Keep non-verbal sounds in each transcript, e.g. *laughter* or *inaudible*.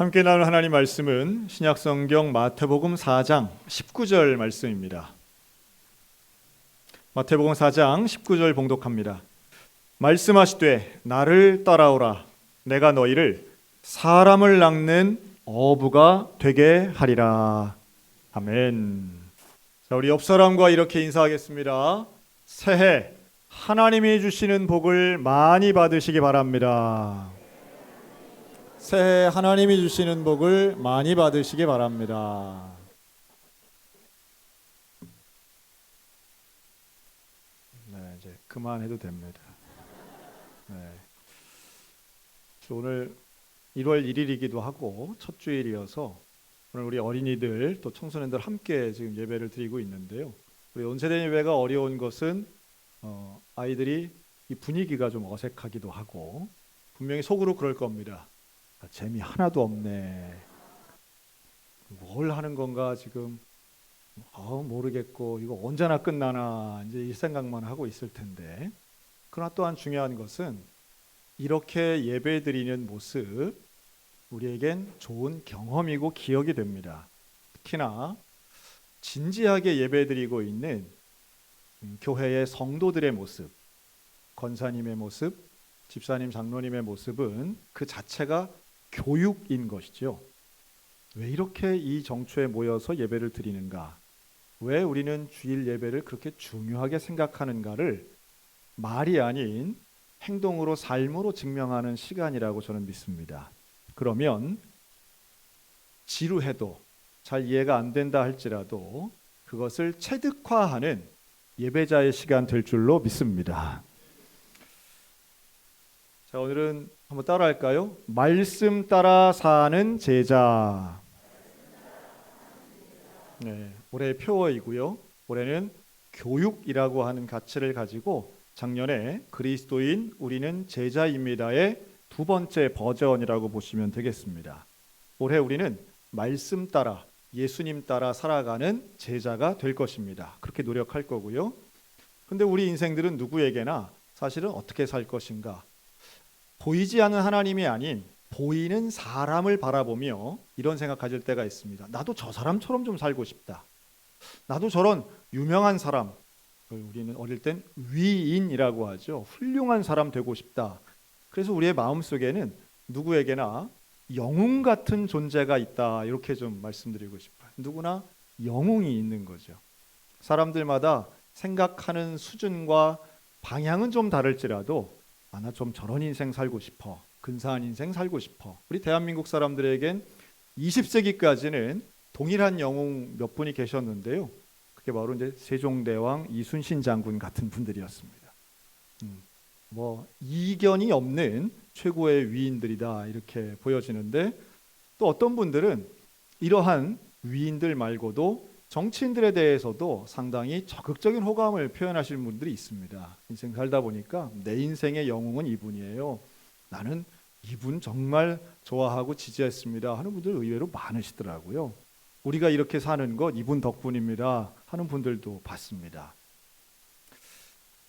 함께 나눌 하나님 말씀은 신약성경 마태복음 4장 19절 말씀입니다. 마태복음 4장 19절 봉독합니다. 말씀하시되 나를 따라오라 내가 너희를 사람을 낚는 어부가 되게 하리라. 아멘. 자, 우리 옆 사람과 이렇게 인사하겠습니다. 새해 하나님이 주시는 복을 많이 받으시기 바랍니다. 새해 하나님이 주시는 복을 많이 받으시기 바랍니다. 네, 이제 그만해도 됩니다. 네. 오늘 1월 1일이기도 하고 첫 주일이어서 오늘 우리 어린이들 또 청소년들 함께 지금 예배를 드리고 있는데요. 우리 온세대 예배가 어려운 것은 어, 아이들이 이 분위기가 좀 어색하기도 하고 분명히 속으로 그럴 겁니다. 아, 재미 하나도 없네. 뭘 하는 건가 지금 어, 모르겠고 이거 언제나 끝나나 이제 이 생각만 하고 있을 텐데 그러나 또한 중요한 것은 이렇게 예배 드리는 모습 우리에겐 좋은 경험이고 기억이 됩니다. 특히나 진지하게 예배 드리고 있는 음, 교회의 성도들의 모습, 권사님의 모습, 집사님, 장로님의 모습은 그 자체가 교육인 것이죠. 왜 이렇게 이 정초에 모여서 예배를 드리는가? 왜 우리는 주일 예배를 그렇게 중요하게 생각하는가를 말이 아닌 행동으로 삶으로 증명하는 시간이라고 저는 믿습니다. 그러면 지루해도 잘 이해가 안 된다 할지라도 그것을 체득화하는 예배자의 시간 될 줄로 믿습니다. 자, 오늘은 한번 따라 할까요? 말씀 따라 사는 제자. 네, 올해 표어이고요. 올해는 교육이라고 하는 가치를 가지고 작년에 그리스도인 우리는 제자입니다의 두 번째 버전이라고 보시면 되겠습니다. 올해 우리는 말씀 따라 예수님 따라 살아가는 제자가 될 것입니다. 그렇게 노력할 거고요. 근데 우리 인생들은 누구에게나 사실은 어떻게 살 것인가? 보이지 않는 하나님이 아닌 보이는 사람을 바라보며 이런 생각 가질 때가 있습니다. 나도 저 사람처럼 좀 살고 싶다. 나도 저런 유명한 사람, 우리는 어릴 땐 위인이라고 하죠. 훌륭한 사람 되고 싶다. 그래서 우리의 마음 속에는 누구에게나 영웅 같은 존재가 있다. 이렇게 좀 말씀드리고 싶어요. 누구나 영웅이 있는 거죠. 사람들마다 생각하는 수준과 방향은 좀 다를지라도 아, 나 좀 저런 인생 살고 싶어. 근사한 인생 살고 싶어. 우리 대한민국 사람들에겐 20세기까지는 동일한 영웅 몇 분이 계셨는데요. 그게 바로 이제 세종대왕 이순신 장군 같은 분들이었습니다. 음, 뭐 이견이 없는 최고의 위인들이다 이렇게 보여지는데 또 어떤 분들은 이러한 위인들 말고도 정치인들에 대해서도 상당히 적극적인 호감을 표현하시는 분들이 있습니다. 인생 살다 보니까 내 인생의 영웅은 이분이에요. 나는 이분 정말 좋아하고 지지했습니다. 하는 분들 의외로 많으시더라고요. 우리가 이렇게 사는 것 이분 덕분입니다. 하는 분들도 봤습니다.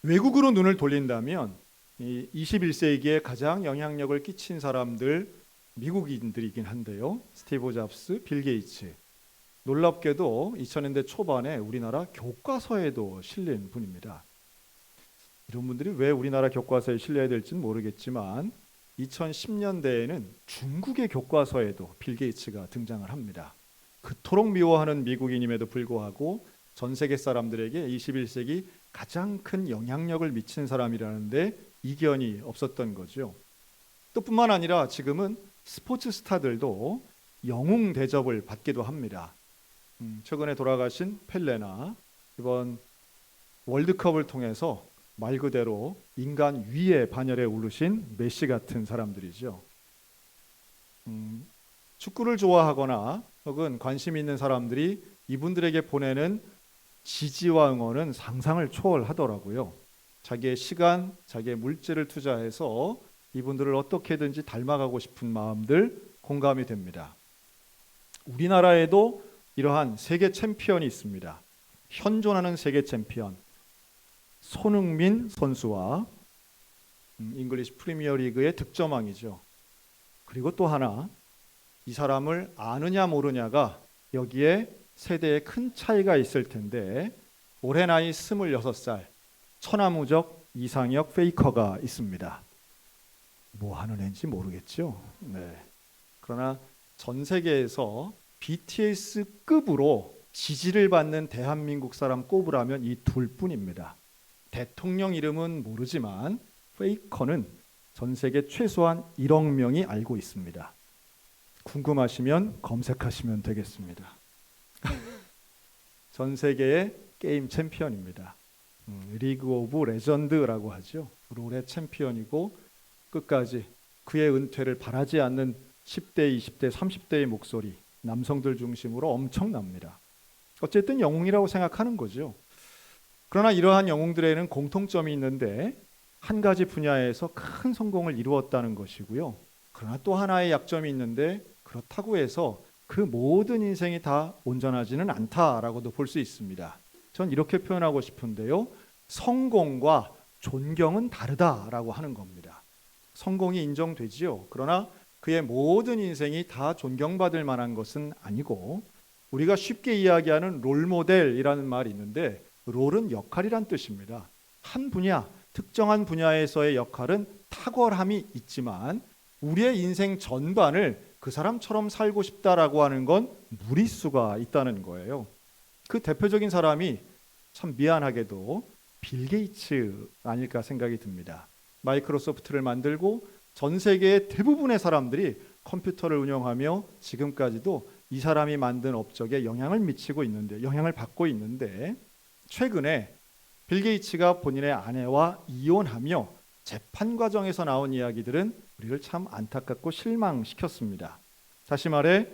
외국으로 눈을 돌린다면 이 21세기에 가장 영향력을 끼친 사람들 미국인들이긴 한데요. 스티브 잡스, 빌 게이츠. 놀랍게도 2000년대 초반에 우리나라 교과서에도 실린 분입니다. 이런 분들이 왜 우리나라 교과서에 실려야 될지는 모르겠지만 2010년대에는 중국의 교과서에도 빌 게이츠가 등장을 합니다. 그토록 미워하는 미국인임에도 불구하고 전 세계 사람들에게 21세기 가장 큰 영향력을 미친 사람이라는데 이견이 없었던 거죠. 또 뿐만 아니라 지금은 스포츠 스타들도 영웅 대접을 받기도 합니다. 음, 최근에 돌아가신 펠레나 이번 월드컵을 통해서 말 그대로 인간 위의 반열에 오르신 메시 같은 사람들이죠. 음, 축구를 좋아하거나 혹은 관심 있는 사람들이 이분들에게 보내는 지지와 응원은 상상을 초월하더라고요. 자기의 시간, 자기의 물질을 투자해서 이분들을 어떻게든지 닮아가고 싶은 마음들 공감이 됩니다. 우리나라에도 이러한 세계 챔피언이 있습니다. 현존하는 세계 챔피언 손흥민 선수와 음, 잉글리시 프리미어 리그의 득점왕이죠. 그리고 또 하나 이 사람을 아느냐 모르냐가 여기에 세대에 큰 차이가 있을 텐데 올해 나이 26살 천하무적 이상혁 페이커가 있습니다. 뭐 하는 애인지 모르겠죠. 네. 그러나 전 세계에서 BTS급으로 지지를 받는 대한민국 사람 꼽으라면 이 둘뿐입니다. 대통령 이름은 모르지만 페이커는 전 세계 최소한 1억 명이 알고 있습니다. 궁금하시면 검색하시면 되겠습니다. *laughs* 전 세계의 게임 챔피언입니다. 음, 리그 오브 레전드라고 하죠. 롤의 챔피언이고 끝까지 그의 은퇴를 바라지 않는 10대, 20대, 30대의 목소리 남성들 중심으로 엄청납니다. 어쨌든 영웅이라고 생각하는 거죠. 그러나 이러한 영웅들에는 공통점이 있는데 한 가지 분야에서 큰 성공을 이루었다는 것이고요. 그러나 또 하나의 약점이 있는데 그렇다고 해서 그 모든 인생이 다 온전하지는 않다라고도 볼 수 있습니다. 전 이렇게 표현하고 싶은데요. 성공과 존경은 다르다라고 하는 겁니다. 성공이 인정되지요. 그러나 그의 모든 인생이 다 존경받을 만한 것은 아니고 우리가 쉽게 이야기하는 롤 모델이라는 말이 있는데 롤은 역할이란 뜻입니다. 한 분야, 특정한 분야에서의 역할은 탁월함이 있지만 우리의 인생 전반을 그 사람처럼 살고 싶다라고 하는 건 무리수가 있다는 거예요. 그 대표적인 사람이 참 미안하게도 빌 게이츠 아닐까 생각이 듭니다. 마이크로소프트를 만들고 전 세계의 대부분의 사람들이 컴퓨터를 운영하며 지금까지도 이 사람이 만든 업적에 영향을 미치고 있는데 영향을 받고 있는데 최근에 빌 게이츠가 본인의 아내와 이혼하며 재판 과정에서 나온 이야기들은 우리를 참 안타깝고 실망시켰습니다. 다시 말해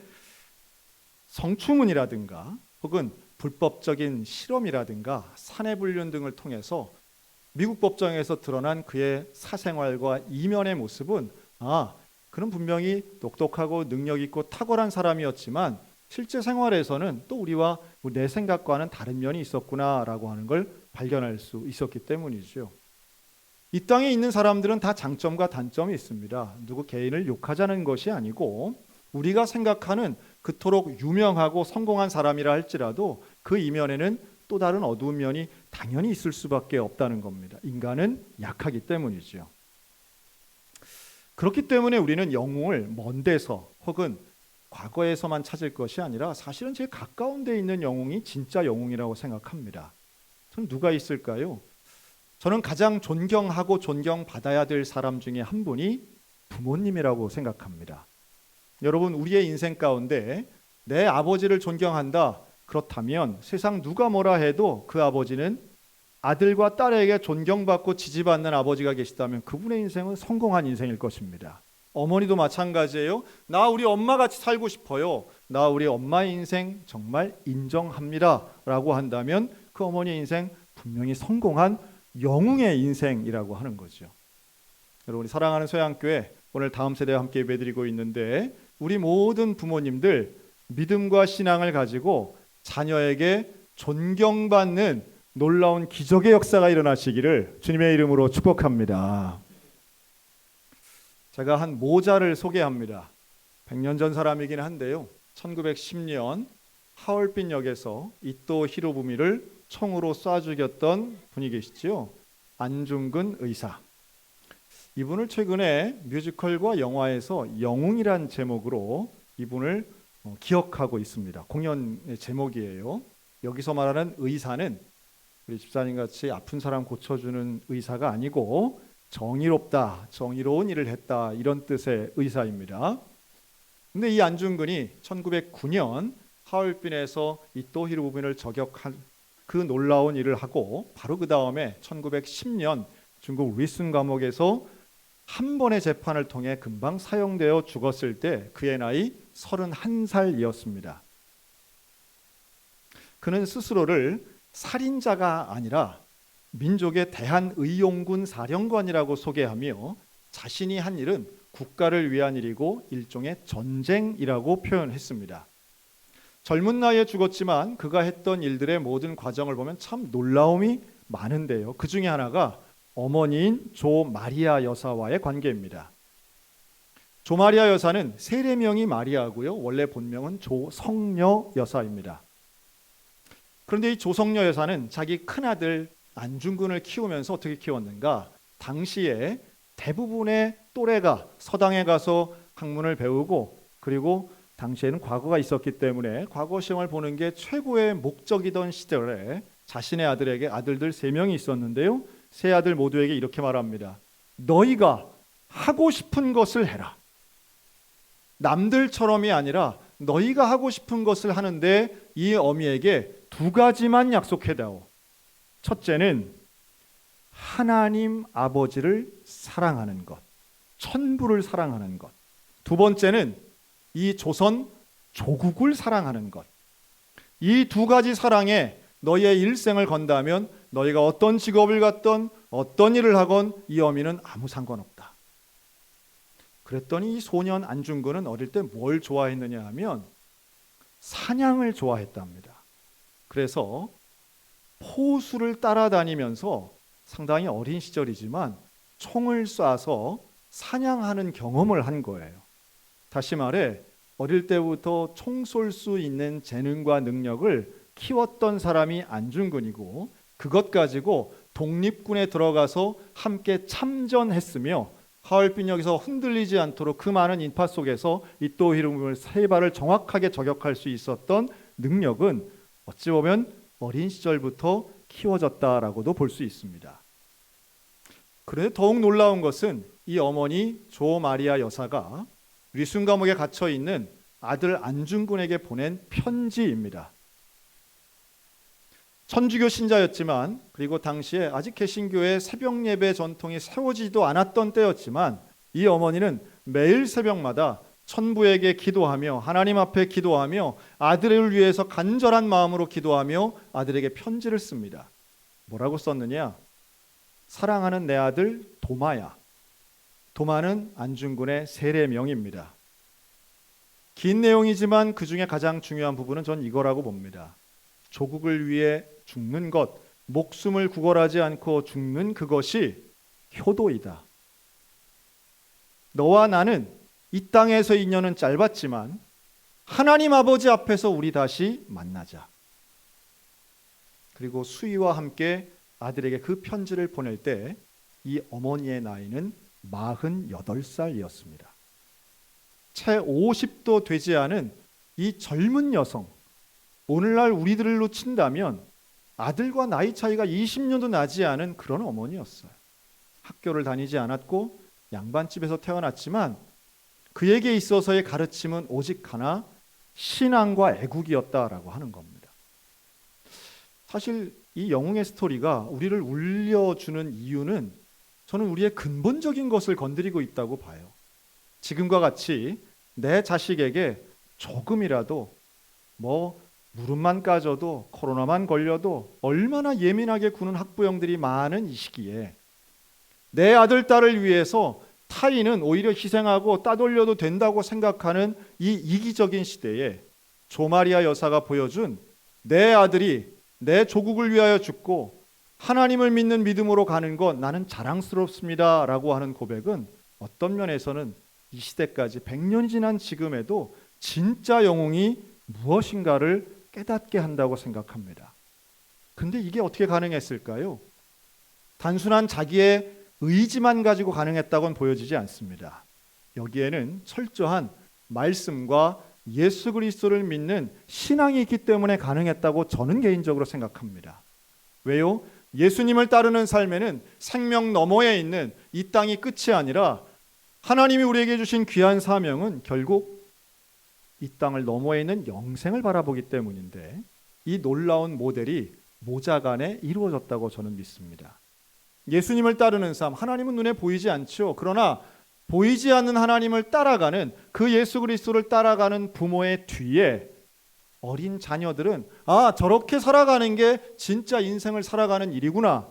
성추문이라든가 혹은 불법적인 실험이라든가 사내 불륜 등을 통해서 미국 법정에서 드러난 그의 사생활과 이면의 모습은 아 그는 분명히 똑똑하고 능력 있고 탁월한 사람이었지만 실제 생활에서는 또 우리와 내 생각과는 다른 면이 있었구나라고 하는 걸 발견할 수 있었기 때문이죠. 이 땅에 있는 사람들은 다 장점과 단점이 있습니다. 누구 개인을 욕하자는 것이 아니고 우리가 생각하는 그토록 유명하고 성공한 사람이라 할지라도 그 이면에는 또 다른 어두운 면이 당연히 있을 수밖에 없다는 겁니다. 인간은 약하기 때문이죠. 그렇기 때문에 우리는 영웅을 먼 데서 혹은 과거에서만 찾을 것이 아니라 사실은 제일 가까운 데 있는 영웅이 진짜 영웅이라고 생각합니다. 저는 누가 있을까요? 저는 가장 존경하고 존경받아야 될 사람 중에 한 분이 부모님이라고 생각합니다. 여러분, 우리의 인생 가운데 내 아버지를 존경한다. 그렇다면 세상 누가 뭐라 해도 그 아버지는 아들과 딸에게 존경받고 지지받는 아버지가 계시다면 그분의 인생은 성공한 인생일 것입니다. 어머니도 마찬가지예요. 나 우리 엄마 같이 살고 싶어요. 나 우리 엄마의 인생 정말 인정합니다 라고 한다면 그 어머니의 인생 분명히 성공한 영웅의 인생이라고 하는 거죠. 여러분 사랑하는 소양교회 오늘 다음 세대와 함께 예배드리고 있는데 우리 모든 부모님들 믿음과 신앙을 가지고 자녀에게 존경받는 놀라운 기적의 역사가 일어나시기를 주님의 이름으로 축복합니다. 제가 한 모자를 소개합니다. 100년 전 사람이긴 한데요. 1910년 하얼빈 역에서 이토 히로부미를 총으로 쏴 죽였던 분이 계시죠. 안중근 의사. 이분을 최근에 뮤지컬과 영화에서 영웅이란 제목으로 이분을 어, 기억하고 있습니다. 공연의 제목이에요. 여기서 말하는 의사는 우리 집사님 같이 아픈 사람 고쳐주는 의사가 아니고 정의롭다, 정의로운 일을 했다 이런 뜻의 의사입니다. 근데 이 안중근이 1909년 하얼빈에서 이토 히로부미를 저격한 그 놀라운 일을 하고 바로 그 다음에 1910년 중국 리슨 감옥에서 한 번의 재판을 통해 금방 사형되어 죽었을 때 그의 나이 31살이었습니다. 그는 스스로를 살인자가 아니라 민족의 대한의용군 사령관이라고 소개하며 자신이 한 일은 국가를 위한 일이고 일종의 전쟁이라고 표현했습니다. 젊은 나이에 죽었지만 그가 했던 일들의 모든 과정을 보면 참 놀라움이 많은데요. 그 중에 하나가 어머니인 조 마리아 여사와의 관계입니다. 조 마리아 여사는 세례명이 마리아고요. 원래 본명은 조성녀 여사입니다. 그런데 이 조성녀 여사는 자기 큰아들 안중근을 키우면서 어떻게 키웠는가? 당시에 대부분의 또래가 서당에 가서 학문을 배우고 그리고 당시에는 과거가 있었기 때문에 과거 시험을 보는 게 최고의 목적이던 시절에 자신의 아들에게 아들들 세 명이 있었는데요. 세 아들 모두에게 이렇게 말합니다. 너희가 하고 싶은 것을 해라. 남들처럼이 아니라 너희가 하고 싶은 것을 하는데 이 어미에게 두 가지만 약속해다오. 첫째는 하나님 아버지를 사랑하는 것, 천부를 사랑하는 것. 두 번째는 이 조선 조국을 사랑하는 것. 이 두 가지 사랑에 너희의 일생을 건다면 너희가 어떤 직업을 갖던 어떤 일을 하건 이 어미는 아무 상관없다. 그랬더니 이 소년 안중근은 어릴 때 뭘 좋아했느냐 하면 사냥을 좋아했답니다. 그래서 포수를 따라다니면서 상당히 어린 시절이지만 총을 쏴서 사냥하는 경험을 한 거예요. 다시 말해 어릴 때부터 총 쏠 수 있는 재능과 능력을 키웠던 사람이 안중근이고 그것 가지고 독립군에 들어가서 함께 참전했으며 하얼빈역에서 흔들리지 않도록 그 많은 인파 속에서 이또 히름을 세 발을 정확하게 저격할 수 있었던 능력은 어찌 보면 어린 시절부터 키워졌다라고도 볼 수 있습니다. 그런데 더욱 놀라운 것은 이 어머니 조 마리아 여사가 리순 감옥에 갇혀 있는 아들 안중근에게 보낸 편지입니다. 천주교 신자였지만 그리고 당시에 아직 개신교의 새벽 예배 전통이 세워지지도 않았던 때였지만 이 어머니는 매일 새벽마다 천부에게 기도하며 하나님 앞에 기도하며 아들을 위해서 간절한 마음으로 기도하며 아들에게 편지를 씁니다. 뭐라고 썼느냐? 사랑하는 내 아들 도마야. 도마는 안중근의 세례명입니다. 긴 내용이지만 그 중에 가장 중요한 부분은 전 이거라고 봅니다. 조국을 위해 죽는 것, 목숨을 구걸하지 않고 죽는 그것이 효도이다. 너와 나는 이 땅에서 인연은 짧았지만 하나님 아버지 앞에서 우리 다시 만나자. 그리고 수희와 함께 아들에게 그 편지를 보낼 때 이 어머니의 나이는 48살이었습니다. 채 50도 되지 않은 이 젊은 여성, 오늘날 우리들로 친다면 아들과 나이 차이가 20년도 나지 않은 그런 어머니였어요. 학교를 다니지 않았고 양반집에서 태어났지만 그에게 있어서의 가르침은 오직 하나 신앙과 애국이었다라고 하는 겁니다. 사실 이 영웅의 스토리가 우리를 울려주는 이유는 저는 우리의 근본적인 것을 건드리고 있다고 봐요. 지금과 같이 내 자식에게 조금이라도 뭐 무릎만 까져도 코로나만 걸려도 얼마나 예민하게 구는 학부형들이 많은 이 시기에 내 아들 딸을 위해서 타인은 오히려 희생하고 따돌려도 된다고 생각하는 이 이기적인 시대에 조마리아 여사가 보여준 내 아들이 내 조국을 위하여 죽고 하나님을 믿는 믿음으로 가는 것 나는 자랑스럽습니다 라고 하는 고백은 어떤 면에서는 이 시대까지 100년이 지난 지금에도 진짜 영웅이 무엇인가를 깨닫게 한다고 생각합니다. 근데 이게 어떻게 가능했을까요? 단순한 자기의 의지만 가지고 가능했다고는 보여지지 않습니다. 여기에는 철저한 말씀과 예수 그리스도를 믿는 신앙이 있기 때문에 가능했다고 저는 개인적으로 생각합니다. 왜요? 예수님을 따르는 삶에는 생명 너머에 있는 이 땅이 끝이 아니라 하나님이 우리에게 주신 귀한 사명은 결국 이 땅을 너머에 있는 영생을 바라보기 때문인데 이 놀라운 모델이 모자간에 이루어졌다고 저는 믿습니다. 예수님을 따르는 삶, 하나님은 눈에 보이지 않죠. 그러나 보이지 않는 하나님을 따라가는 그 예수 그리스도를 따라가는 부모의 뒤에 어린 자녀들은 아, 저렇게 살아가는 게 진짜 인생을 살아가는 일이구나.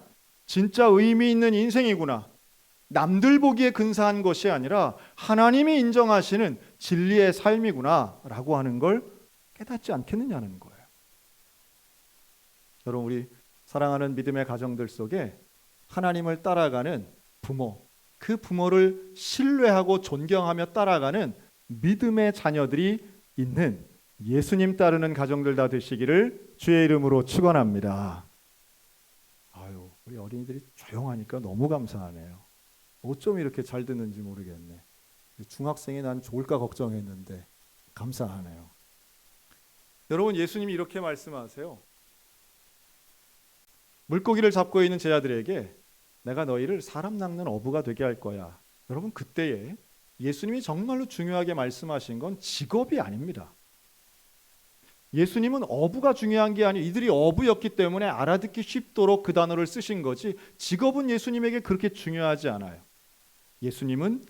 진짜 의미 있는 인생이구나. 남들 보기에 근사한 것이 아니라 하나님이 인정하시는 진리의 삶이구나라고 하는 걸 깨닫지 않겠느냐는 거예요. 여러분 우리 사랑하는 믿음의 가정들 속에 하나님을 따라가는 부모 그 부모를 신뢰하고 존경하며 따라가는 믿음의 자녀들이 있는 예수님 따르는 가정들 다 되시기를 주의 이름으로 축원합니다. 아유, 우리 어린이들이 조용하니까 너무 감사하네요. 어쩜 이렇게 잘 듣는지 모르겠네. 중학생이 난 좋을까 걱정했는데 감사하네요. 여러분 예수님이 이렇게 말씀하세요. 물고기를 잡고 있는 제자들에게 내가 너희를 사람 낚는 어부가 되게 할 거야. 여러분 그때에 예수님이 정말로 중요하게 말씀하신 건 직업이 아닙니다. 예수님은 어부가 중요한 게 아니고 이들이 어부였기 때문에 알아듣기 쉽도록 그 단어를 쓰신 거지 직업은 예수님에게 그렇게 중요하지 않아요. 예수님은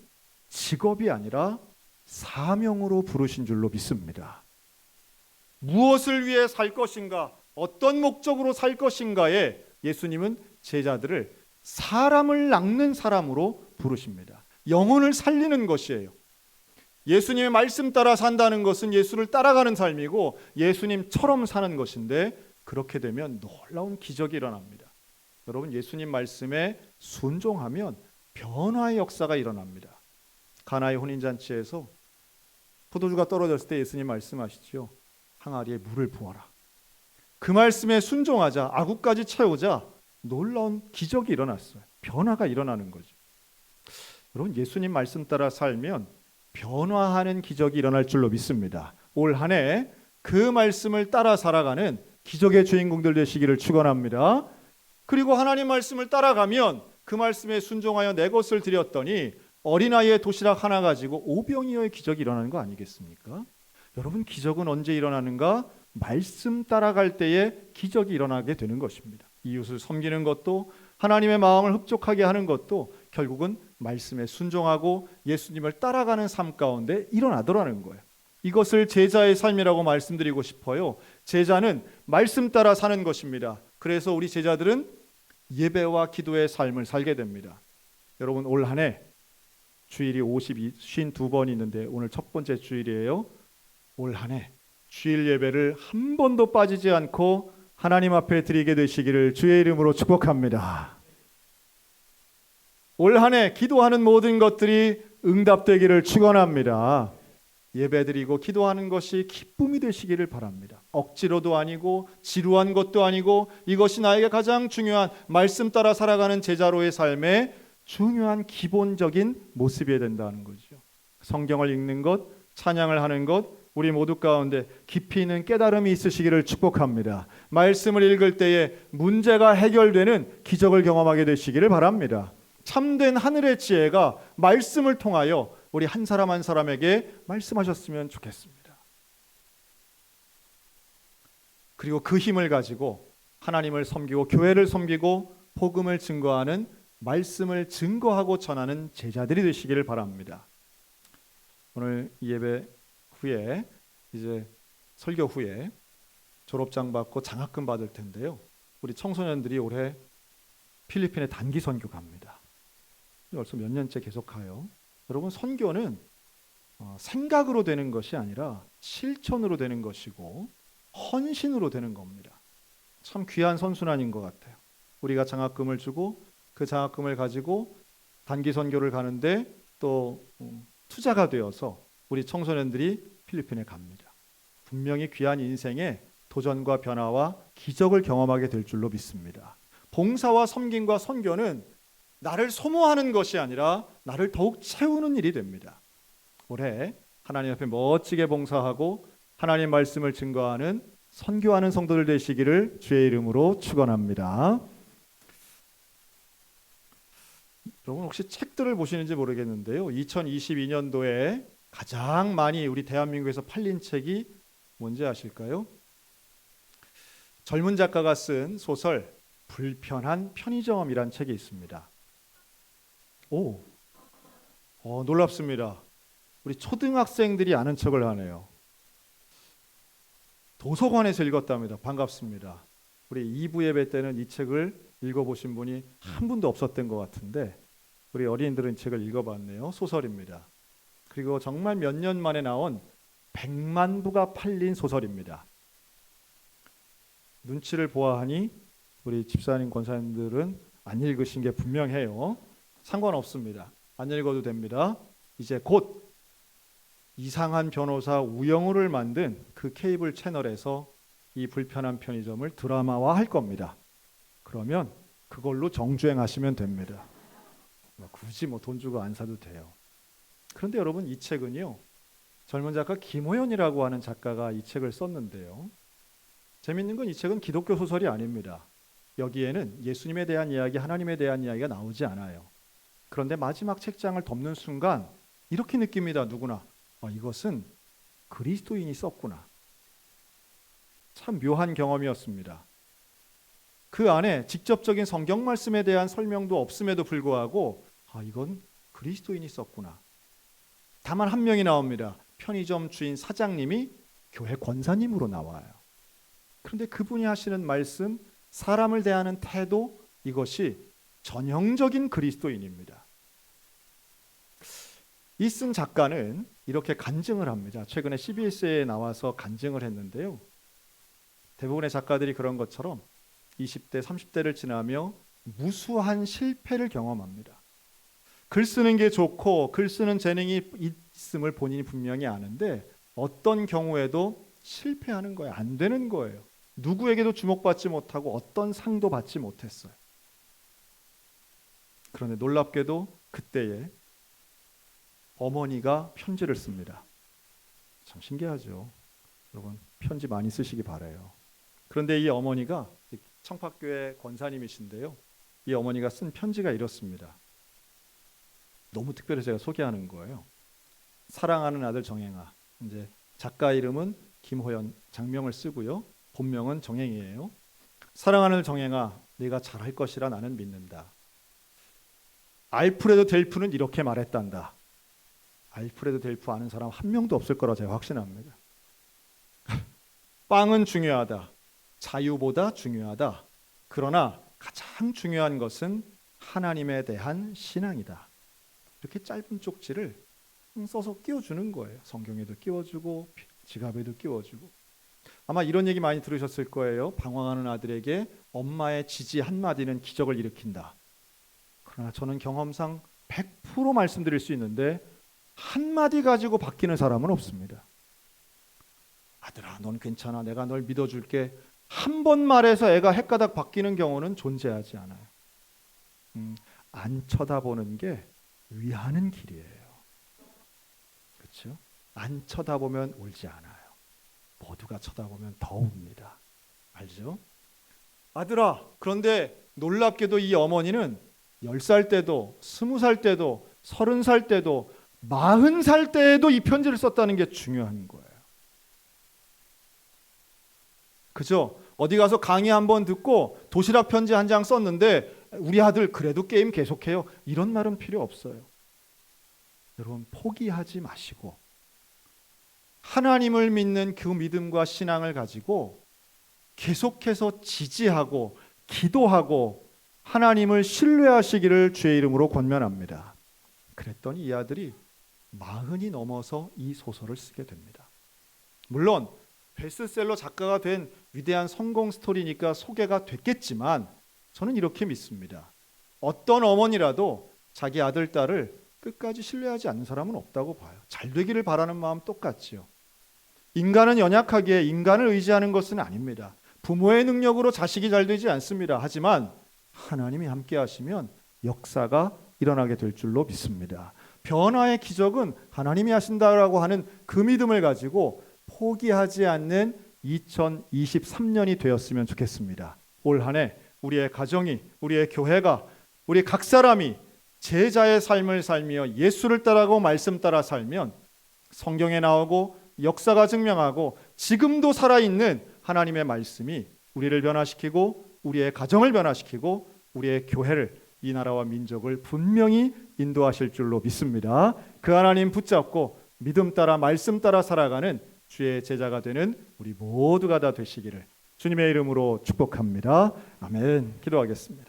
직업이 아니라 사명으로 부르신 줄로 믿습니다. 무엇을 위해 살 것인가, 어떤 목적으로 살 것인가에 예수님은 제자들을 사람을 낚는 사람으로 부르십니다. 영혼을 살리는 것이에요. 예수님의 말씀 따라 산다는 것은 예수를 따라가는 삶이고 예수님처럼 사는 것인데 그렇게 되면 놀라운 기적이 일어납니다. 여러분 예수님 말씀에 순종하면 변화의 역사가 일어납니다. 가나의 혼인 잔치에서 포도주가 떨어졌을 때 예수님 말씀하시죠. 항아리에 물을 부어라. 그 말씀에 순종하자 아구까지 채우자 놀라운 기적이 일어났어요. 변화가 일어나는 거죠. 여러분 예수님 말씀 따라 살면 변화하는 기적이 일어날 줄로 믿습니다. 올 한 해 그 말씀을 따라 살아가는 기적의 주인공들 되시기를 축원합니다. 그리고 하나님 말씀을 따라가면 그 말씀에 순종하여 내 것을 드렸더니 어린아이의 도시락 하나 가지고 오병이어의 기적이 일어나는 거 아니겠습니까? 여러분 기적은 언제 일어나는가? 말씀 따라갈 때에 기적이 일어나게 되는 것입니다. 이웃을 섬기는 것도 하나님의 마음을 흡족하게 하는 것도 결국은 말씀에 순종하고 예수님을 따라가는 삶 가운데 일어나더라는 거예요. 이것을 제자의 삶이라고 말씀드리고 싶어요. 제자는 말씀 따라 사는 것입니다. 그래서 우리 제자들은 예배와 기도의 삶을 살게 됩니다. 여러분 올 한해 주일이 52, 52번 있는데 오늘 첫 번째 주일이에요. 올 한 해 주일 예배를 한 번도 빠지지 않고 하나님 앞에 드리게 되시기를 주의 이름으로 축복합니다. 올 한 해 기도하는 모든 것들이 응답되기를 축원합니다. 예배드리고 기도하는 것이 기쁨이 되시기를 바랍니다. 억지로도 아니고 지루한 것도 아니고 이것이 나에게 가장 중요한 말씀 따라 살아가는 제자로의 삶의 중요한 기본적인 모습이어야 된다는 거죠. 성경을 읽는 것, 찬양을 하는 것, 우리 모두 가운데 깊이 있는 깨달음이 있으시기를 축복합니다. 말씀을 읽을 때에 문제가 해결되는 기적을 경험하게 되시기를 바랍니다. 참된 하늘의 지혜가 말씀을 통하여 우리 한 사람 한 사람에게 말씀하셨으면 좋겠습니다. 그리고 그 힘을 가지고 하나님을 섬기고 교회를 섬기고 복음을 증거하는 말씀을 증거하고 전하는 제자들이 되시기를 바랍니다. 오늘 예배 후에 이제 설교 후에 졸업장 받고 장학금 받을 텐데요. 우리 청소년들이 올해 필리핀에 단기 선교 갑니다. 벌써 몇 년째 계속 가요. 여러분 선교는 어, 생각으로 되는 것이 아니라 실천으로 되는 것이고 헌신으로 되는 겁니다. 참 귀한 선순환인 것 같아요. 우리가 장학금을 주고 그 장학금을 가지고 단기 선교를 가는데 또 음, 투자가 되어서 우리 청소년들이 필리핀에 갑니다. 분명히 귀한 인생의 도전과 변화와 기적을 경험하게 될 줄로 믿습니다. 봉사와 섬김과 선교는 나를 소모하는 것이 아니라 나를 더욱 채우는 일이 됩니다. 올해 하나님 앞에 멋지게 봉사하고 하나님 말씀을 증거하는 선교하는 성도들 되시기를 주의 이름으로 축원합니다. 여러분 혹시 책들을 보시는지 모르겠는데요. 2022년도에 가장 많이 우리 대한민국에서 팔린 책이 뭔지 아실까요? 젊은 작가가 쓴 소설 불편한 편의점이란 책이 있습니다. 오, 어, 놀랍습니다. 우리 초등학생들이 아는 척을 하네요. 도서관에서 읽었답니다. 반갑습니다. 우리 2부 예배 때는 이 책을 읽어보신 분이 한 분도 없었던 것 같은데 우리 어린이들은 이 책을 읽어봤네요. 소설입니다. 그리고 정말 몇 년 만에 나온 100만 부가 팔린 소설입니다. 눈치를 보아하니 우리 집사님 권사님들은 안 읽으신 게 분명해요. 상관없습니다. 안 읽어도 됩니다. 이제 곧 이상한 변호사 우영우를 만든 그 케이블 채널에서 이 불편한 편의점을 드라마화 할 겁니다. 그러면 그걸로 정주행하시면 됩니다. 뭐 굳이 뭐 돈 주고 안 사도 돼요. 그런데 여러분 이 책은요. 젊은 작가 김호연이라고 하는 작가가 이 책을 썼는데요. 재밌는 건 이 책은 기독교 소설이 아닙니다. 여기에는 예수님에 대한 이야기, 하나님에 대한 이야기가 나오지 않아요. 그런데 마지막 책장을 덮는 순간 이렇게 느낍니다. 누구나 아, 이것은 그리스도인이 썼구나. 참 묘한 경험이었습니다. 그 안에 직접적인 성경 말씀에 대한 설명도 없음에도 불구하고 아 이건 그리스도인이 썼구나. 다만 한 명이 나옵니다. 편의점 주인 사장님이 교회 권사님으로 나와요. 그런데 그분이 하시는 말씀, 사람을 대하는 태도 이것이 전형적인 그리스도인입니다. 이쓴 작가는 이렇게 간증을 합니다. 최근에 CBS에 나와서 간증을 했는데요. 대부분의 작가들이 그런 것처럼 20대, 30대를 지나며 무수한 실패를 경험합니다. 글 쓰는 게 좋고 글 쓰는 재능이 있음을 본인이 분명히 아는데 어떤 경우에도 실패하는 거예요. 안 되는 거예요. 누구에게도 주목받지 못하고 어떤 상도 받지 못했어요. 그런데 놀랍게도 그때에 어머니가 편지를 씁니다. 참 신기하죠. 여러분 편지 많이 쓰시기 바래요. 그런데 이 어머니가 청파교회 권사님이신데요. 이 어머니가 쓴 편지가 이렇습니다. 너무 특별히 제가 소개하는 거예요. 사랑하는 아들 정행아. 이제 작가 이름은 김호연 장명을 쓰고요. 본명은 정행이에요. 사랑하는 정행아, 네가 잘할 것이라 나는 믿는다. 알프레도 델프는 이렇게 말했단다. 알프레도 델프 아는 사람 한 명도 없을 거라 제가 확신합니다. *laughs* 빵은 중요하다. 자유보다 중요하다. 그러나 가장 중요한 것은 하나님에 대한 신앙이다. 이렇게 짧은 쪽지를 써서 끼워주는 거예요. 성경에도 끼워주고 지갑에도 끼워주고. 아마 이런 얘기 많이 들으셨을 거예요. 방황하는 아들에게 엄마의 지지 한마디는 기적을 일으킨다. 그러나 저는 경험상 100% 말씀드릴 수 있는데 한마디 가지고 바뀌는 사람은 없습니다. 아들아, 넌 괜찮아. 내가 널 믿어줄게. 한 번 말해서 애가 헷가닥 바뀌는 경우는 존재하지 않아요. 음, 안 쳐다보는 게 위하는 길이에요. 그렇죠? 안 쳐다보면 울지 않아요. 모두가 쳐다보면 더 웁니다. 알죠? 아들아, 그런데 놀랍게도 이 어머니는 10살 때도 20살 때도 30살 때도 40살 때에도 이 편지를 썼다는 게 중요한 거예요. 그죠? 어디 가서 강의 한 번 듣고 도시락 편지 한 장 썼는데 우리 아들 그래도 게임 계속해요. 이런 말은 필요 없어요. 여러분 포기하지 마시고 하나님을 믿는 그 믿음과 신앙을 가지고 계속해서 지지하고 기도하고 하나님을 신뢰하시기를 주의 이름으로 권면합니다. 그랬더니 이 아들이 마흔이 넘어서 이 소설을 쓰게 됩니다. 물론 베스트셀러 작가가 된 위대한 성공 스토리니까 소개가 됐겠지만 저는 이렇게 믿습니다. 어떤 어머니라도 자기 아들 딸을 끝까지 신뢰하지 않는 사람은 없다고 봐요. 잘 되기를 바라는 마음 똑같지요. 인간은 연약하기에 인간을 의지하는 것은 아닙니다. 부모의 능력으로 자식이 잘 되지 않습니다. 하지만 하나님이 함께 하시면 역사가 일어나게 될 줄로 믿습니다. 변화의 기적은 하나님이 하신다라고 하는 그 믿음을 가지고 포기하지 않는 2023년이 되었으면 좋겠습니다. 올 한해 우리의 가정이 우리의 교회가 우리 각 사람이 제자의 삶을 살며 예수를 따라고 말씀 따라 살면 성경에 나오고 역사가 증명하고 지금도 살아있는 하나님의 말씀이 우리를 변화시키고 우리의 가정을 변화시키고 우리의 교회를 이 나라와 민족을 분명히 인도하실 줄로 믿습니다. 그 하나님 붙잡고 믿음 따라 말씀 따라 살아가는 주의 제자가 되는 우리 모두가 다 되시기를 주님의 이름으로 축복합니다. 아멘. 기도하겠습니다.